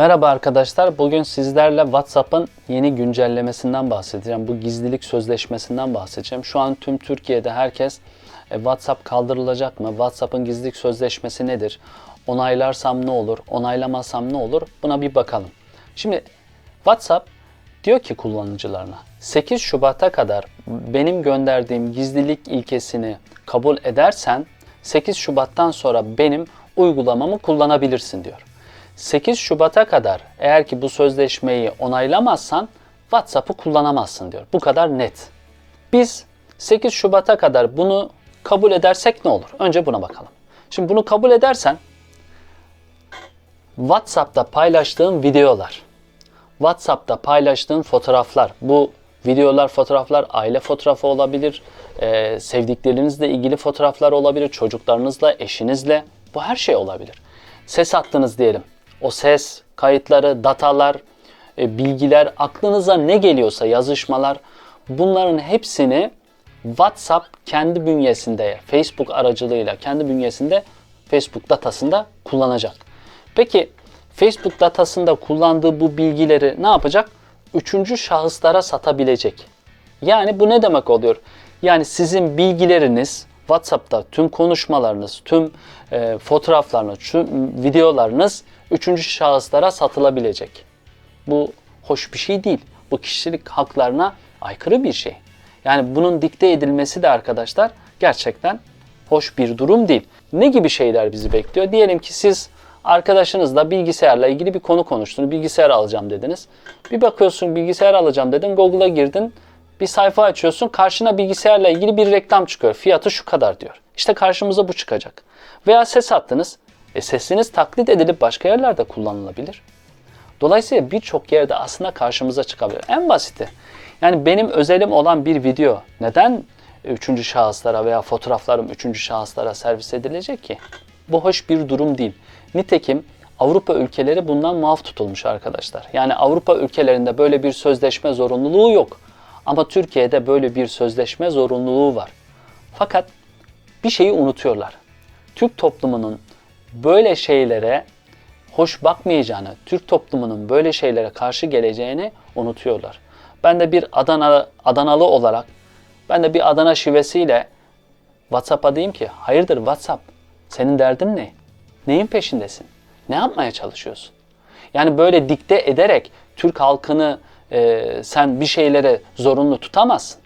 Merhaba arkadaşlar. Bugün sizlerle WhatsApp'ın yeni güncellemesinden bahsedeceğim. Bu gizlilik sözleşmesinden bahsedeceğim. Şu an tüm Türkiye'de herkes e, WhatsApp kaldırılacak mı? WhatsApp'ın gizlilik sözleşmesi nedir? Onaylarsam ne olur? Onaylamasam ne olur? Buna bir bakalım. Şimdi WhatsApp diyor ki kullanıcılarına 8 Şubat'a kadar benim gönderdiğim gizlilik ilkesini kabul edersen 8 Şubat'tan sonra benim uygulamamı kullanabilirsin diyor. 8 Şubat'a kadar eğer ki bu sözleşmeyi onaylamazsan WhatsApp'ı kullanamazsın diyor. Bu kadar net. Biz 8 Şubat'a kadar bunu kabul edersek ne olur? Önce buna bakalım. Şimdi bunu kabul edersen WhatsApp'ta paylaştığın videolar, WhatsApp'ta paylaştığın fotoğraflar, bu videolar, fotoğraflar aile fotoğrafı olabilir, e, sevdiklerinizle ilgili fotoğraflar olabilir, çocuklarınızla, eşinizle, bu her şey olabilir. Ses attınız diyelim. O ses, kayıtları, datalar, e, bilgiler, aklınıza ne geliyorsa yazışmalar, bunların hepsini WhatsApp kendi bünyesinde, Facebook aracılığıyla kendi bünyesinde Facebook datasında kullanacak. Peki Facebook datasında kullandığı bu bilgileri ne yapacak? Üçüncü şahıslara satabilecek. Yani bu ne demek oluyor? Yani sizin bilgileriniz WhatsApp'ta tüm konuşmalarınız, tüm e, fotoğraflarınız, tüm videolarınız üçüncü şahıslara satılabilecek. Bu hoş bir şey değil. Bu kişilik haklarına aykırı bir şey. Yani bunun dikte edilmesi de arkadaşlar gerçekten hoş bir durum değil. Ne gibi şeyler bizi bekliyor? Diyelim ki siz arkadaşınızla bilgisayarla ilgili bir konu konuştunuz. Bilgisayar alacağım dediniz. Bir bakıyorsun bilgisayar alacağım dedin. Google'a girdin. Bir sayfa açıyorsun. Karşına bilgisayarla ilgili bir reklam çıkıyor. Fiyatı şu kadar diyor. İşte karşımıza bu çıkacak. Veya ses attınız. E sesiniz taklit edilip başka yerlerde kullanılabilir. Dolayısıyla birçok yerde aslında karşımıza çıkabilir. En basiti. Yani benim özelim olan bir video neden üçüncü şahıslara veya fotoğraflarım üçüncü şahıslara servis edilecek ki? Bu hoş bir durum değil. Nitekim Avrupa ülkeleri bundan muaf tutulmuş arkadaşlar. Yani Avrupa ülkelerinde böyle bir sözleşme zorunluluğu yok. Ama Türkiye'de böyle bir sözleşme zorunluluğu var. Fakat bir şeyi unutuyorlar. Türk toplumunun böyle şeylere hoş bakmayacağını, Türk toplumunun böyle şeylere karşı geleceğini unutuyorlar. Ben de bir Adana, Adanalı olarak, ben de bir Adana şivesiyle WhatsApp'a diyeyim ki, hayırdır WhatsApp, senin derdin ne? Neyin peşindesin? Ne yapmaya çalışıyorsun? Yani böyle dikte ederek Türk halkını e, sen bir şeylere zorunlu tutamazsın.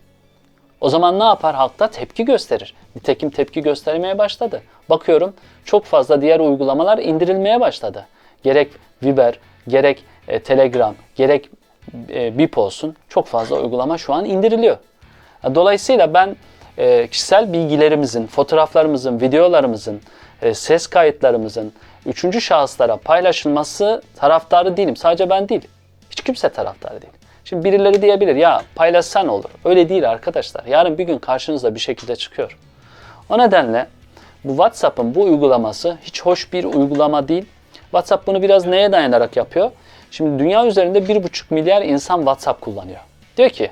O zaman ne yapar? Halkta tepki gösterir. Nitekim tepki göstermeye başladı. Bakıyorum çok fazla diğer uygulamalar indirilmeye başladı. Gerek Viber, gerek e, Telegram, gerek e, BIP olsun çok fazla uygulama şu an indiriliyor. Dolayısıyla ben e, kişisel bilgilerimizin, fotoğraflarımızın, videolarımızın, e, ses kayıtlarımızın üçüncü şahıslara paylaşılması taraftarı değilim. Sadece ben değil. Hiç kimse taraftarı değil. Şimdi birileri diyebilir ya paylaşsan olur. Öyle değil arkadaşlar. Yarın bir gün karşınıza bir şekilde çıkıyor. O nedenle bu WhatsApp'ın bu uygulaması hiç hoş bir uygulama değil. WhatsApp bunu biraz neye dayanarak yapıyor? Şimdi dünya üzerinde 1,5 milyar insan WhatsApp kullanıyor. Diyor ki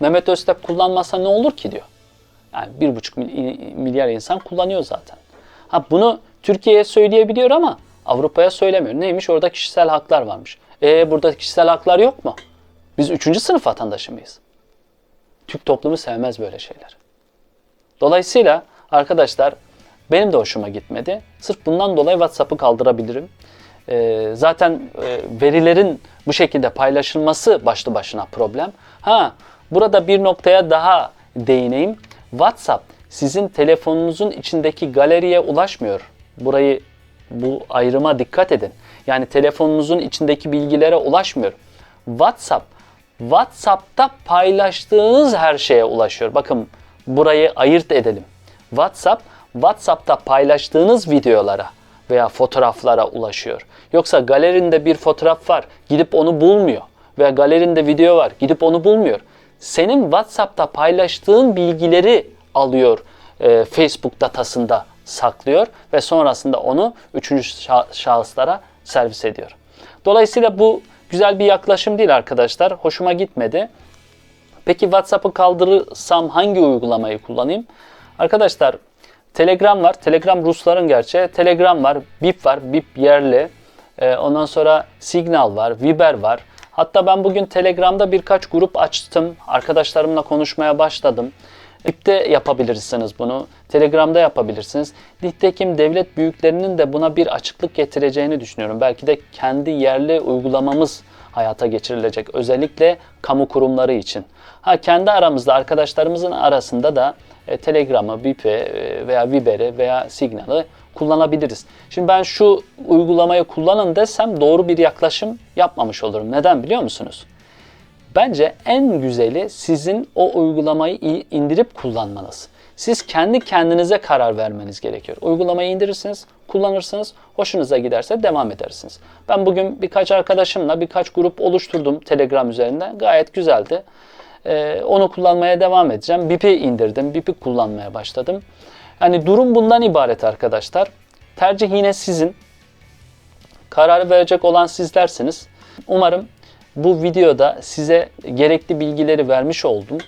Mehmet Öztürk kullanmasa ne olur ki diyor. Yani 1,5 milyar insan kullanıyor zaten. Ha bunu Türkiye'ye söyleyebiliyor ama Avrupa'ya söylemiyor. Neymiş? Orada kişisel haklar varmış. E burada kişisel haklar yok mu? Biz üçüncü sınıf vatandaşı mıyız? Türk toplumu sevmez böyle şeyler. Dolayısıyla arkadaşlar benim de hoşuma gitmedi. Sırf bundan dolayı WhatsApp'ı kaldırabilirim. Ee, zaten e, verilerin bu şekilde paylaşılması başlı başına problem. Ha burada bir noktaya daha değineyim. WhatsApp sizin telefonunuzun içindeki galeriye ulaşmıyor. Burayı bu ayrıma dikkat edin. Yani telefonunuzun içindeki bilgilere ulaşmıyor. WhatsApp WhatsApp'ta paylaştığınız her şeye ulaşıyor. Bakın burayı ayırt edelim. WhatsApp WhatsApp'ta paylaştığınız videolara veya fotoğraflara ulaşıyor. Yoksa galerinde bir fotoğraf var, gidip onu bulmuyor. Veya galerinde video var, gidip onu bulmuyor. Senin WhatsApp'ta paylaştığın bilgileri alıyor e, Facebook datasında saklıyor ve sonrasında onu üçüncü şahıslara servis ediyor. Dolayısıyla bu güzel bir yaklaşım değil arkadaşlar. Hoşuma gitmedi. Peki WhatsApp'ı kaldırırsam hangi uygulamayı kullanayım? Arkadaşlar Telegram var. Telegram Rusların gerçeği. Telegram var. Bip var. Bip yerli. Ee, ondan sonra Signal var, Viber var. Hatta ben bugün Telegram'da birkaç grup açtım. Arkadaşlarımla konuşmaya başladım. Lip'te yapabilirsiniz bunu. Telegram'da yapabilirsiniz. Nitekim devlet büyüklerinin de buna bir açıklık getireceğini düşünüyorum. Belki de kendi yerli uygulamamız hayata geçirilecek. Özellikle kamu kurumları için. Ha kendi aramızda arkadaşlarımızın arasında da e, Telegram'ı, Bip'i e, veya Viber'i veya Signal'ı kullanabiliriz. Şimdi ben şu uygulamayı kullanın desem doğru bir yaklaşım yapmamış olurum. Neden biliyor musunuz? Bence en güzeli sizin o uygulamayı indirip kullanmanız. Siz kendi kendinize karar vermeniz gerekiyor. Uygulamayı indirirsiniz, kullanırsınız, hoşunuza giderse devam edersiniz. Ben bugün birkaç arkadaşımla birkaç grup oluşturdum Telegram üzerinden. Gayet güzeldi. Ee, onu kullanmaya devam edeceğim. BIP'i indirdim, BIP'i kullanmaya başladım. Yani durum bundan ibaret arkadaşlar. Tercih yine sizin. Kararı verecek olan sizlersiniz. Umarım bu videoda size gerekli bilgileri vermiş oldum.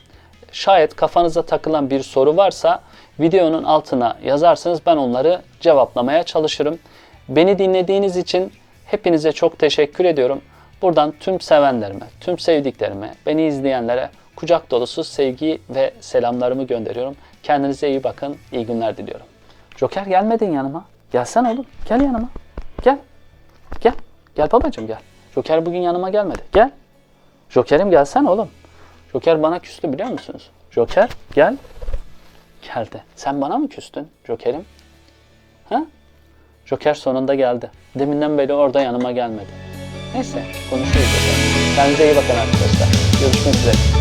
Şayet kafanıza takılan bir soru varsa videonun altına yazarsınız ben onları cevaplamaya çalışırım. Beni dinlediğiniz için hepinize çok teşekkür ediyorum. Buradan tüm sevenlerime, tüm sevdiklerime, beni izleyenlere kucak dolusu sevgi ve selamlarımı gönderiyorum. Kendinize iyi bakın, iyi günler diliyorum. Joker gelmedin yanıma. Gelsen oğlum, gel yanıma. Gel. Gel. Gel babacığım gel. Joker bugün yanıma gelmedi. Gel. Joker'im gelsen oğlum. Joker bana küstü biliyor musunuz? Joker gel. Geldi. Sen bana mı küstün Joker'im? Ha? Joker sonunda geldi. Deminden beri orada yanıma gelmedi. Neyse konuşuruz. Joker. Kendinize iyi bakın arkadaşlar. Görüşmek üzere.